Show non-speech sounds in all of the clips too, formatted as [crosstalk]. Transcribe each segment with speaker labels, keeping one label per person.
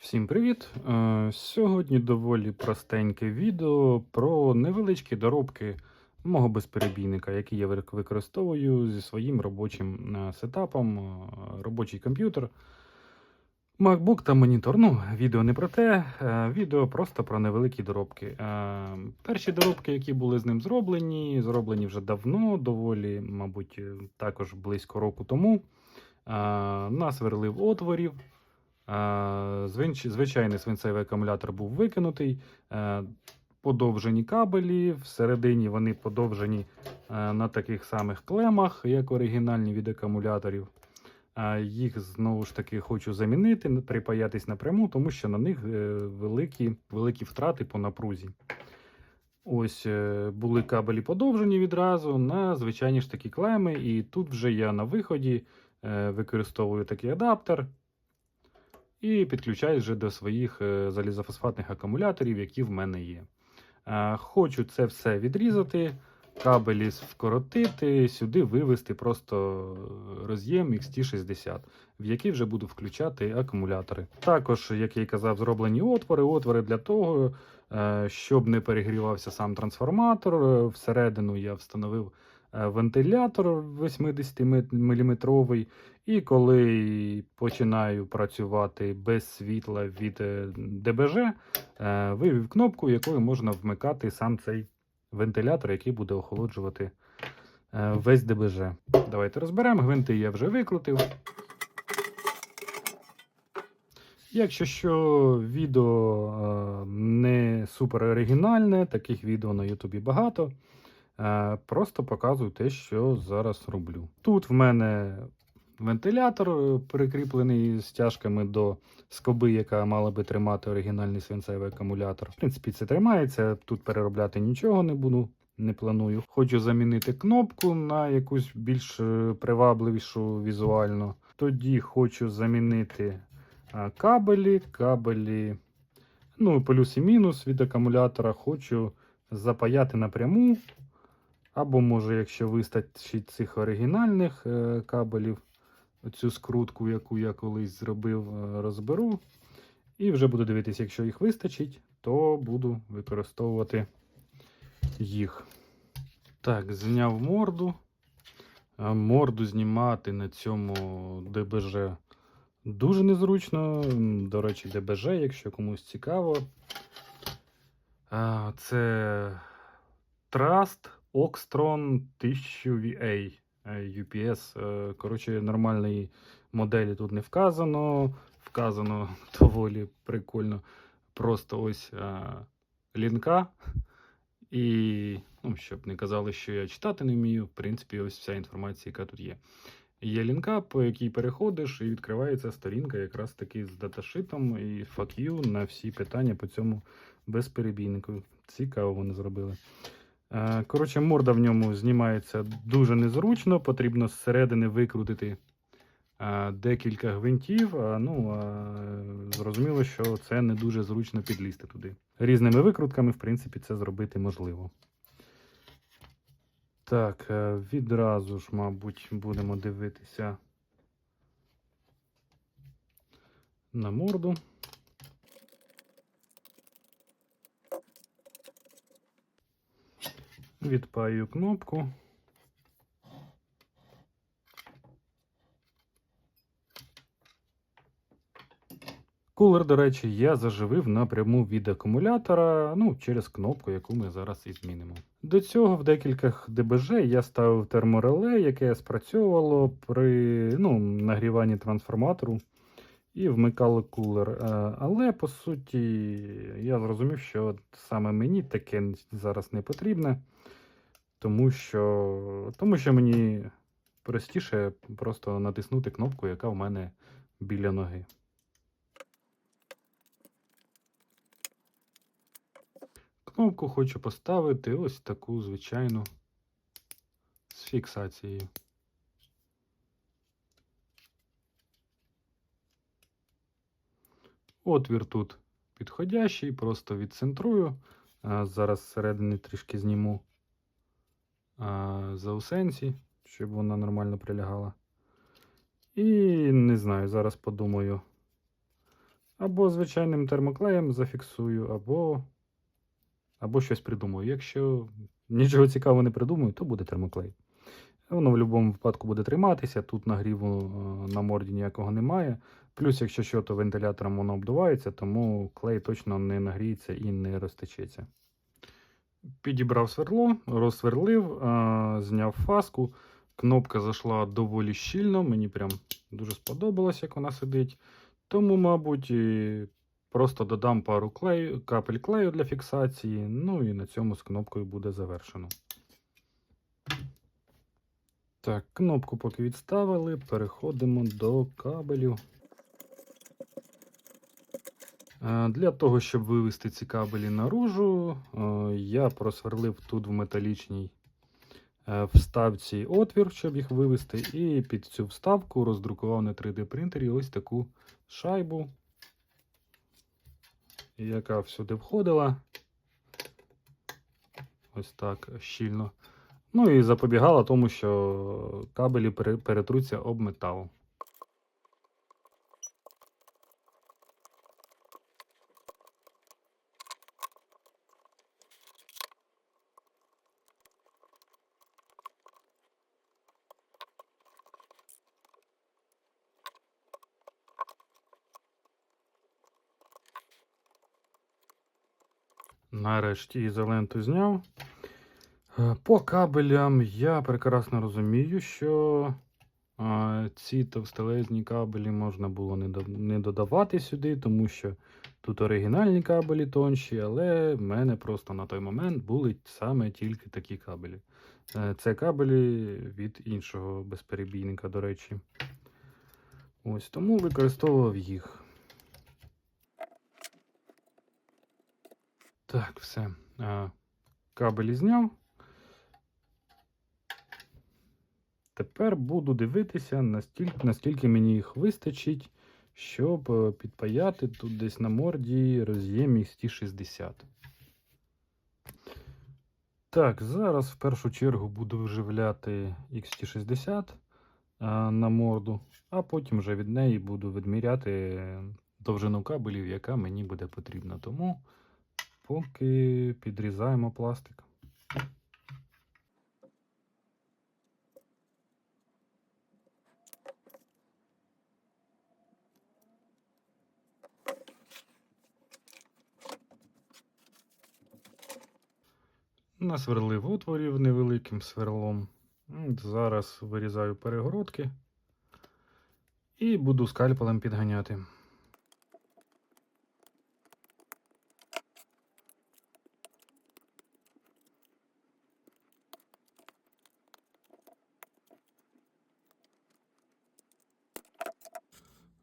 Speaker 1: Всім привіт! Е, Сьогодні доволі простеньке відео про невеличкі доробки мого безперебійника, який я використовую зі своїм робочим е, сетапом, е, робочий комп'ютер, MacBook та монітор. Ну, відео не про те, відео просто про невеликі доробки. Перші доробки, які були з ним зроблені, зроблені вже давно, доволі, мабуть, також близько року тому. Насверлив отворів. Звичайний свинцевий акумулятор був викинутий. Е, Подовжені кабелі, всередині вони подовжені е, на таких самих клемах, як оригінальні від акумуляторів. Е, Їх знову ж таки хочу замінити, припаятись напряму, тому що на них великі, великі втрати по напрузі. Ось були кабелі подовжені відразу на звичайні ж такі клеми, і тут вже я на виході використовую такий адаптер і підключаюсь вже до своїх е, залізофосфатних акумуляторів, які в мене є. Хочу це все відрізати, кабелі вкоротити, сюди вивести просто е, роз'єм XT60, в який вже буду включати акумулятори. Також, як я й казав, зроблені отвори. Отвори для того, е, щоб не перегрівався сам трансформатор. Всередину я встановив вентилятор 80-мм. І коли починаю працювати без світла від е, ДБЖ, е, вивів кнопку, якою можна вмикати сам цей вентилятор, який буде охолоджувати е, весь ДБЖ. Давайте розберемо. Гвинти я вже викрутив. Якщо що, відео не супер оригінальне, таких відео на Ютубі багато. Просто показую те, що зараз роблю. Тут в мене вентилятор е, прикріплений стяжками до скоби, яка мала би тримати оригінальний свинцевий акумулятор. В принципі, це тримається. Тут переробляти нічого не буду. Не планую. Хочу замінити кнопку на якусь більш е, привабливішу візуально. Тоді хочу замінити кабелі, кабелі, ну, плюс і мінус від акумулятора. Хочу запаяти напряму. Або, може, якщо вистачить цих оригінальних е, кабелів, оцю скрутку, яку я колись зробив, е, розберу. І вже буду дивитися, якщо їх вистачить, то буду використовувати їх. Так, зняв морду. Морду знімати на цьому ДБЖ дуже незручно. До речі, ДБЖ, якщо комусь цікаво. Це Trust Oxtron 1000VA е, UPS. Е, Коротше, нормальної моделі тут не вказано. Вказано [laughs] доволі прикольно. Просто ось а, лінка. І, ну, щоб не казали, що я читати не вмію, в принципі, ось вся інформація, яка тут є. Є лінка, по якій переходиш, і відкривається сторінка якраз таки з даташитом і fuck на всі питання по цьому безперебійнику. Цікаво вони зробили. Е, Коротше, морда в ньому знімається дуже незручно, потрібно зсередини викрутити е, декілька гвинтів. Ну, зрозуміло, що це не дуже зручно підлізти туди. Різними викрутками, в принципі, це зробити можливо. Так, е, відразу ж, мабуть, будемо дивитися на морду. Відпаю кнопку. Кулер, до речі, я заживив напряму від акумулятора, ну, через кнопку, яку ми зараз і змінимо. До цього в декількох ДБЖ я ставив термореле, яке спрацьовувало при ну, нагріванні трансформатору і вмикало кулер. Е, Але по суті, я зрозумів, що саме мені таке зараз не потрібне, тому що, тому що мені простіше просто натиснути кнопку, яка в мене біля ноги. Кнопку хочу поставити ось таку звичайну з фіксацією. Отвір тут підходящий, просто відцентрую. Зараз зсередини трішки зніму заусенці, щоб вона нормально прилягала. І не знаю, зараз подумаю, Або звичайним термоклеєм зафіксую, або, або щось придумаю. Якщо нічого цікавого не придумаю, то буде термоклей. Воно в будь-якому випадку буде триматися, тут нагріву на морді ніякого немає. Плюс, якщо що, то вентилятором воно обдувається, тому клей точно не нагріється і не розтечеться. Підібрав сверло, розсверлив, зняв фаску. Кнопка зайшла доволі щільно, мені прям дуже сподобалось, як вона сидить. Тому, мабуть, просто додам пару клею, капель клею для фіксації. Ну і на цьому з кнопкою буде завершено. Так, кнопку поки відставили, переходимо до кабелю. Е, Для того, щоб вивести ці кабелі наружу, е, я просверлив тут в металічній е, вставці отвір, щоб їх вивести, і під цю вставку роздрукував на 3D принтері ось таку шайбу, яка всюди входила. Ось так щільно. Ну і запобігала тому, що кабелі перетруться об метал. Нарешті ізоленту зняв. Е, По кабелям я прекрасно розумію, що е, ці товстелезні кабелі можна було не, додавати сюди, тому що тут оригінальні кабелі тонші, але в мене просто на той момент були саме тільки такі кабелі. Е, Це кабелі від іншого безперебійника, до речі. Ось тому використовував їх. Так, все. Кабелі зняв. Тепер буду дивитися, настільки, наскільки мені їх вистачить, щоб е, підпаяти тут десь на морді роз'єм XT60. Так, зараз в першу чергу буду вживляти XT60 е, на морду, а потім вже від неї буду відміряти довжину кабелів, яка мені буде потрібна. Тому поки підрізаємо пластик. Насверлив отворів невеликим сверлом. Зараз вирізаю перегородки і буду скальпелем підганяти.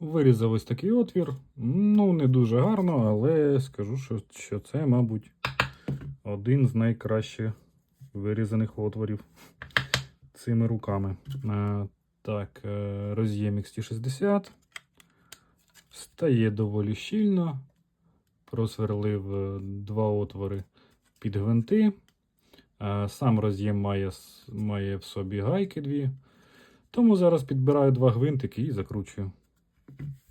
Speaker 1: Вирізав ось такий отвір. Ну, не дуже гарно, але скажу, що, що це, мабуть, один з найкраще вирізаних отворів цими руками. Так, е, роз'єм XT60. Стає доволі щільно. Просверлив е, два отвори під гвинти. Сам роз'єм має, має в собі гайки дві. Тому зараз підбираю два гвинтики і закручую. Thank you.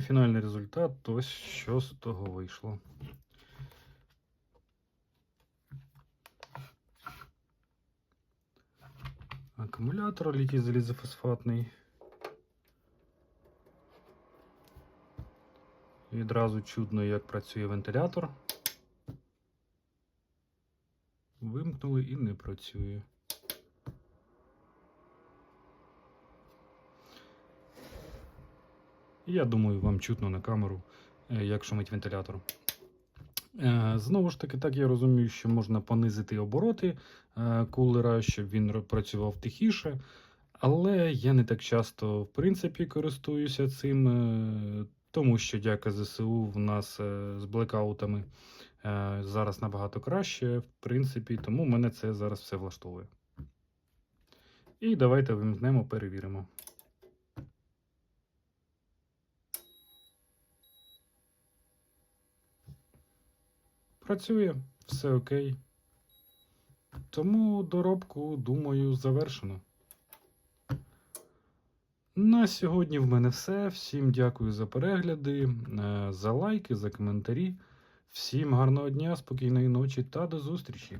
Speaker 1: І фінальний результат, ось що з того вийшло. Акумулятор літій залізофосфатний. Відразу чудно, як працює вентилятор. Вимкнули і не працює. Я думаю, вам чутно на камеру, е, як шумить вентилятор. Е, Знову ж таки, так я розумію, що можна понизити обороти е, кулера, щоб він працював тихіше. Але я не так часто, в принципі, користуюся цим, тому що дяка ЗСУ в нас з блекаутами зараз набагато краще, в принципі, тому мене це зараз все влаштовує. І давайте вимкнемо, перевіримо. Працює, все окей. Тому доробку, думаю, завершено. На сьогодні в мене все. Всім дякую за перегляди, е, за лайки, за коментарі. Всім гарного дня, спокійної ночі та до зустрічі!